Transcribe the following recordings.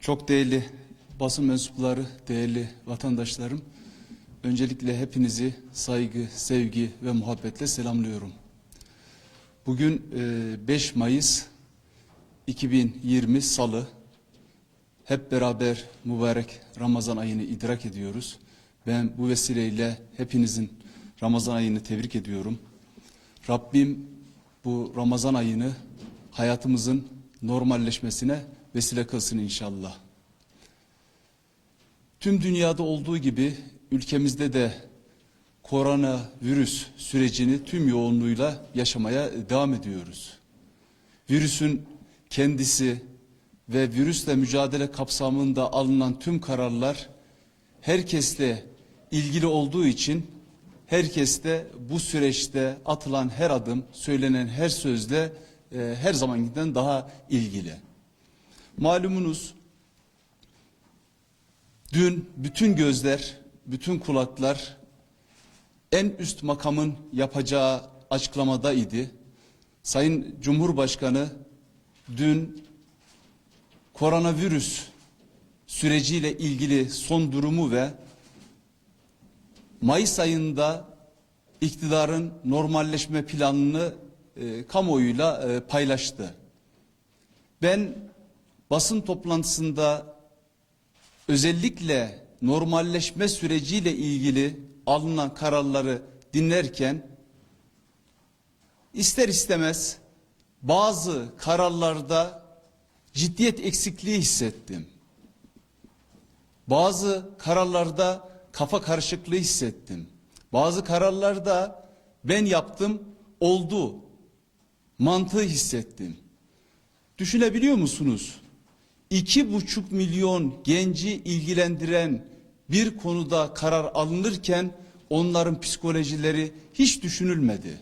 Çok değerli basın mensupları, değerli vatandaşlarım. Öncelikle hepinizi saygı, sevgi ve muhabbetle selamlıyorum. Bugün e, 5 Mayıs 2020 Salı. Hep beraber mübarek Ramazan ayını idrak ediyoruz. Ben bu vesileyle hepinizin Ramazan ayını tebrik ediyorum. Rabbim bu Ramazan ayını hayatımızın normalleşmesine vesile kılsın inşallah. Tüm dünyada olduğu gibi ülkemizde de korona virüs sürecini tüm yoğunluğuyla yaşamaya devam ediyoruz. Virüsün kendisi ve virüsle mücadele kapsamında alınan tüm kararlar herkesle ilgili olduğu için herkes de bu süreçte atılan her adım, söylenen her sözle e, her zamankinden daha ilgili. Malumunuz dün bütün gözler, bütün kulaklar en üst makamın yapacağı açıklamada idi. Sayın Cumhurbaşkanı dün koronavirüs süreciyle ilgili son durumu ve Mayıs ayında iktidarın normalleşme planını e, kamuoyuyla e, paylaştı. Ben basın toplantısında özellikle normalleşme süreciyle ilgili alınan kararları dinlerken ister istemez bazı kararlarda ciddiyet eksikliği hissettim. Bazı kararlarda kafa karışıklığı hissettim. Bazı kararlarda ben yaptım oldu mantığı hissettim. Düşünebiliyor musunuz? İki buçuk milyon genci ilgilendiren bir konuda karar alınırken onların psikolojileri hiç düşünülmedi.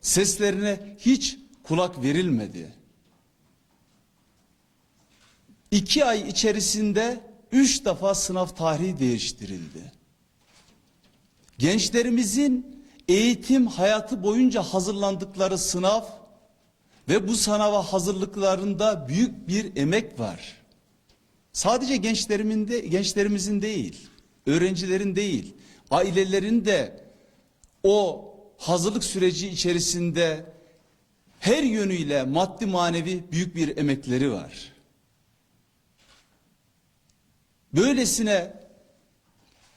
Seslerine hiç kulak verilmedi. İki ay içerisinde üç defa sınav tarihi değiştirildi. Gençlerimizin eğitim hayatı boyunca hazırlandıkları sınav ve bu sınava hazırlıklarında büyük bir emek var. Sadece gençlerimin de, gençlerimizin değil, öğrencilerin değil, ailelerin de o hazırlık süreci içerisinde her yönüyle maddi manevi büyük bir emekleri var. Böylesine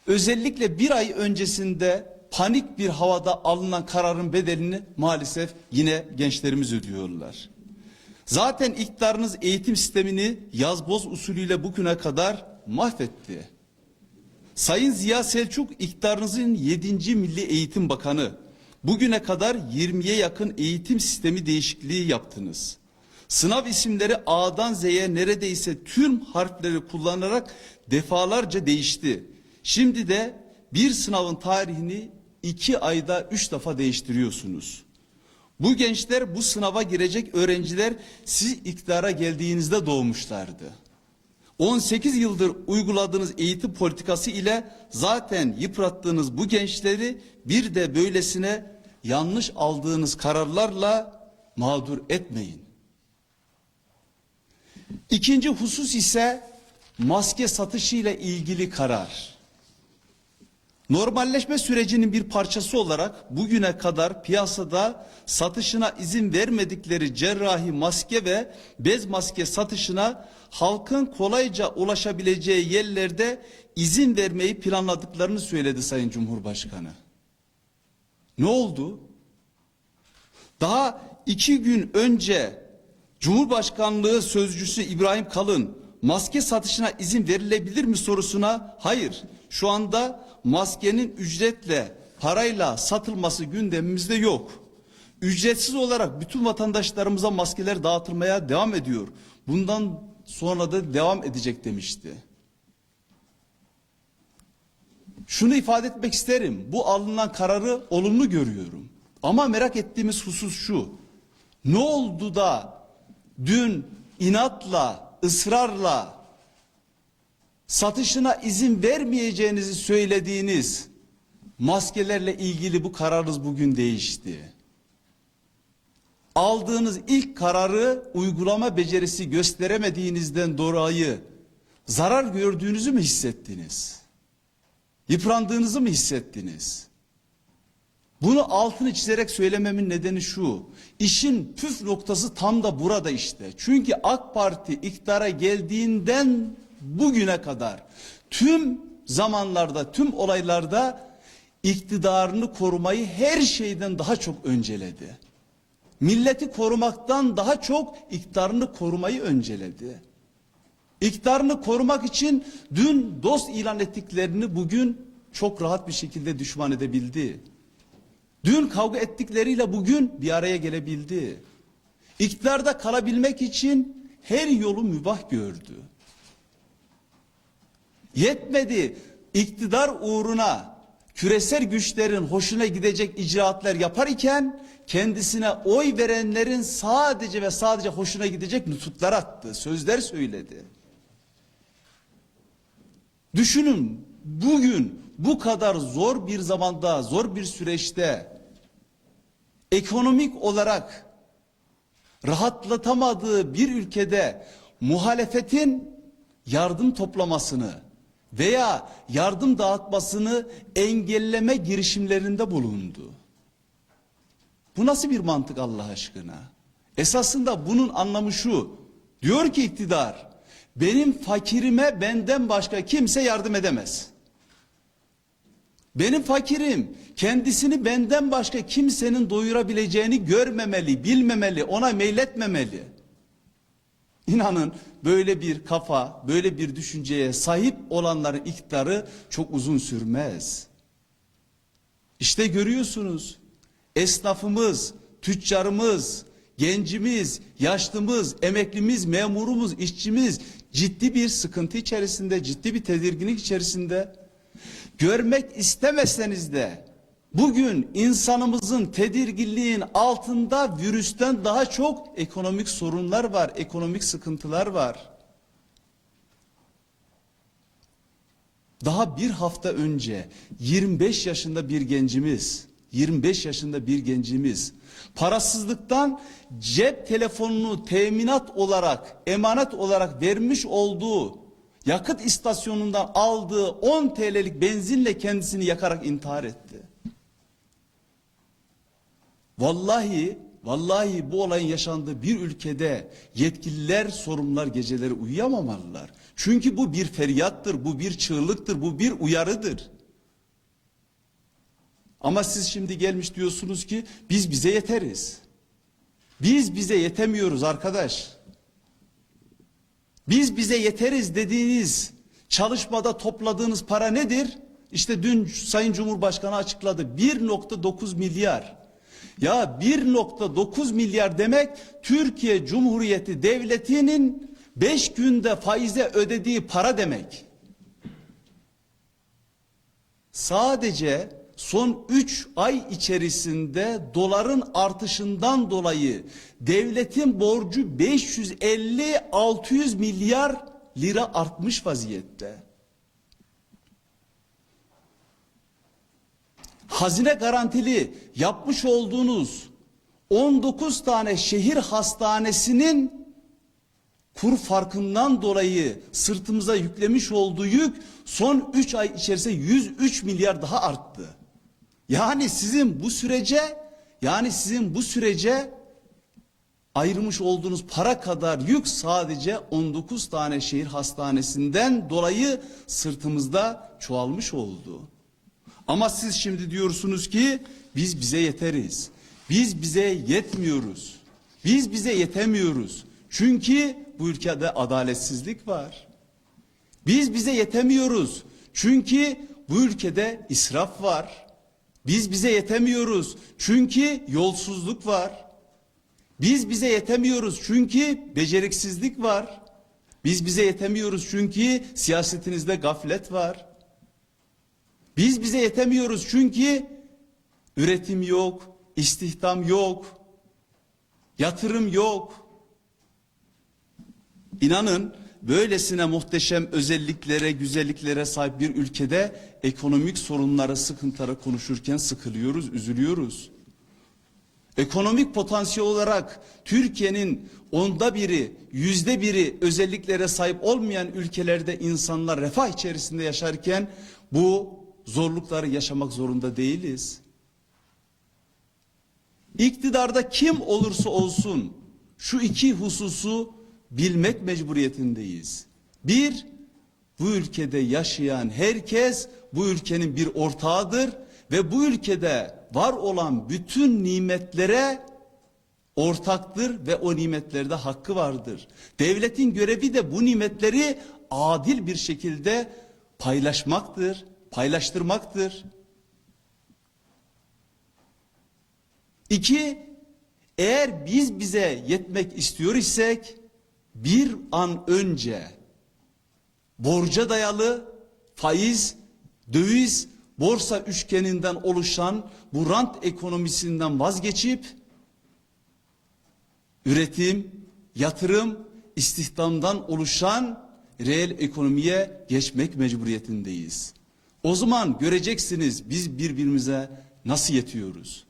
özellikle bir ay öncesinde panik bir havada alınan kararın bedelini maalesef yine gençlerimiz ödüyorlar. Zaten iktidarınız eğitim sistemini yazboz usulüyle bugüne kadar mahvetti. Sayın Ziya Selçuk iktidarınızın 7. Milli Eğitim Bakanı. Bugüne kadar 20'ye yakın eğitim sistemi değişikliği yaptınız. Sınav isimleri A'dan Z'ye neredeyse tüm harfleri kullanarak defalarca değişti. Şimdi de bir sınavın tarihini iki ayda üç defa değiştiriyorsunuz. Bu gençler bu sınava girecek öğrenciler siz iktidara geldiğinizde doğmuşlardı. 18 yıldır uyguladığınız eğitim politikası ile zaten yıprattığınız bu gençleri bir de böylesine yanlış aldığınız kararlarla mağdur etmeyin. İkinci husus ise maske satışı ile ilgili karar. Normalleşme sürecinin bir parçası olarak bugüne kadar piyasada satışına izin vermedikleri cerrahi maske ve bez maske satışına halkın kolayca ulaşabileceği yerlerde izin vermeyi planladıklarını söyledi Sayın Cumhurbaşkanı. Ne oldu? Daha iki gün önce Cumhurbaşkanlığı sözcüsü İbrahim Kalın maske satışına izin verilebilir mi sorusuna hayır. Şu anda maskenin ücretle parayla satılması gündemimizde yok. Ücretsiz olarak bütün vatandaşlarımıza maskeler dağıtılmaya devam ediyor. Bundan sonra da devam edecek demişti. Şunu ifade etmek isterim. Bu alınan kararı olumlu görüyorum. Ama merak ettiğimiz husus şu. Ne oldu da dün inatla, ısrarla satışına izin vermeyeceğinizi söylediğiniz maskelerle ilgili bu kararınız bugün değişti. aldığınız ilk kararı uygulama becerisi gösteremediğinizden dolayı zarar gördüğünüzü mü hissettiniz? Yıprandığınızı mı hissettiniz? Bunu altını çizerek söylememin nedeni şu. İşin püf noktası tam da burada işte. Çünkü AK Parti iktidara geldiğinden bugüne kadar tüm zamanlarda, tüm olaylarda iktidarını korumayı her şeyden daha çok önceledi. Milleti korumaktan daha çok iktidarını korumayı önceledi. İktidarını korumak için dün dost ilan ettiklerini bugün çok rahat bir şekilde düşman edebildi. Dün kavga ettikleriyle bugün bir araya gelebildi. İktidarda kalabilmek için her yolu mübah gördü. Yetmedi iktidar uğruna küresel güçlerin hoşuna gidecek icraatlar yapar iken kendisine oy verenlerin sadece ve sadece hoşuna gidecek nututlar attı, sözler söyledi. Düşünün bugün bu kadar zor bir zamanda, zor bir süreçte ekonomik olarak rahatlatamadığı bir ülkede muhalefetin yardım toplamasını veya yardım dağıtmasını engelleme girişimlerinde bulundu. Bu nasıl bir mantık Allah aşkına? Esasında bunun anlamı şu. Diyor ki iktidar, benim fakirime benden başka kimse yardım edemez. Benim fakirim kendisini benden başka kimsenin doyurabileceğini görmemeli, bilmemeli, ona meyletmemeli. İnanın böyle bir kafa, böyle bir düşünceye sahip olanların iktidarı çok uzun sürmez. İşte görüyorsunuz esnafımız, tüccarımız, gencimiz, yaşlımız, emeklimiz, memurumuz, işçimiz ciddi bir sıkıntı içerisinde, ciddi bir tedirginlik içerisinde. Görmek istemeseniz de bugün insanımızın tedirginliğin altında virüsten daha çok ekonomik sorunlar var, ekonomik sıkıntılar var. Daha bir hafta önce 25 yaşında bir gencimiz, 25 yaşında bir gencimiz parasızlıktan cep telefonunu teminat olarak, emanet olarak vermiş olduğu yakıt istasyonundan aldığı 10 TL'lik benzinle kendisini yakarak intihar etti. Vallahi vallahi bu olayın yaşandığı bir ülkede yetkililer sorumlular geceleri uyuyamamalılar. Çünkü bu bir feryattır, bu bir çığlıktır, bu bir uyarıdır. Ama siz şimdi gelmiş diyorsunuz ki biz bize yeteriz. Biz bize yetemiyoruz arkadaş. Biz bize yeteriz dediğiniz çalışmada topladığınız para nedir? İşte dün Sayın Cumhurbaşkanı açıkladı 1.9 milyar. Ya 1.9 milyar demek Türkiye Cumhuriyeti Devleti'nin 5 günde faize ödediği para demek. Sadece son 3 ay içerisinde doların artışından dolayı devletin borcu 550-600 milyar lira artmış vaziyette. Hazine garantili yapmış olduğunuz 19 tane şehir hastanesinin kur farkından dolayı sırtımıza yüklemiş olduğu yük son 3 ay içerisinde 103 milyar daha arttı. Yani sizin bu sürece yani sizin bu sürece ayırmış olduğunuz para kadar yük sadece 19 tane şehir hastanesinden dolayı sırtımızda çoğalmış oldu. Ama siz şimdi diyorsunuz ki biz bize yeteriz. Biz bize yetmiyoruz. Biz bize yetemiyoruz. Çünkü bu ülkede adaletsizlik var. Biz bize yetemiyoruz. Çünkü bu ülkede israf var. Biz bize yetemiyoruz. Çünkü yolsuzluk var. Biz bize yetemiyoruz çünkü beceriksizlik var. Biz bize yetemiyoruz çünkü siyasetinizde gaflet var. Biz bize yetemiyoruz çünkü üretim yok, istihdam yok, yatırım yok. İnanın böylesine muhteşem özelliklere, güzelliklere sahip bir ülkede ekonomik sorunları, sıkıntıları konuşurken sıkılıyoruz, üzülüyoruz. ekonomik potansiyel olarak Türkiye'nin onda biri, yüzde biri özelliklere sahip olmayan ülkelerde insanlar refah içerisinde yaşarken bu zorlukları yaşamak zorunda değiliz. İktidarda kim olursa olsun şu iki hususu bilmek mecburiyetindeyiz. Bir, bu ülkede yaşayan herkes bu ülkenin bir ortağıdır ve bu ülkede var olan bütün nimetlere ortaktır ve o nimetlerde hakkı vardır. Devletin görevi de bu nimetleri adil bir şekilde paylaşmaktır, paylaştırmaktır. İki, eğer biz bize yetmek istiyor isek bir an önce borca dayalı faiz, döviz, borsa üçgeninden oluşan bu rant ekonomisinden vazgeçip üretim, yatırım, istihdamdan oluşan reel ekonomiye geçmek mecburiyetindeyiz. O zaman göreceksiniz biz birbirimize nasıl yetiyoruz.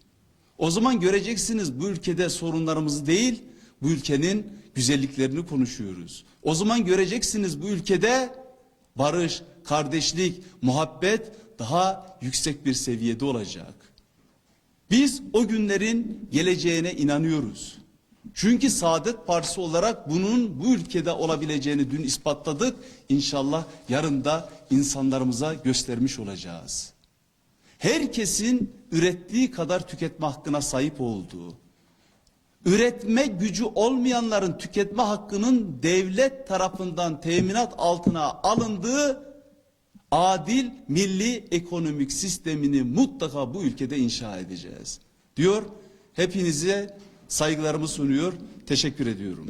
O zaman göreceksiniz bu ülkede sorunlarımızı değil, bu ülkenin güzelliklerini konuşuyoruz. O zaman göreceksiniz bu ülkede barış, kardeşlik, muhabbet daha yüksek bir seviyede olacak. Biz o günlerin geleceğine inanıyoruz. Çünkü Saadet Partisi olarak bunun bu ülkede olabileceğini dün ispatladık. İnşallah yarın da insanlarımıza göstermiş olacağız. Herkesin ürettiği kadar tüketme hakkına sahip olduğu, üretme gücü olmayanların tüketme hakkının devlet tarafından teminat altına alındığı adil milli ekonomik sistemini mutlaka bu ülkede inşa edeceğiz. Diyor hepinize saygılarımı sunuyor. Teşekkür ediyorum.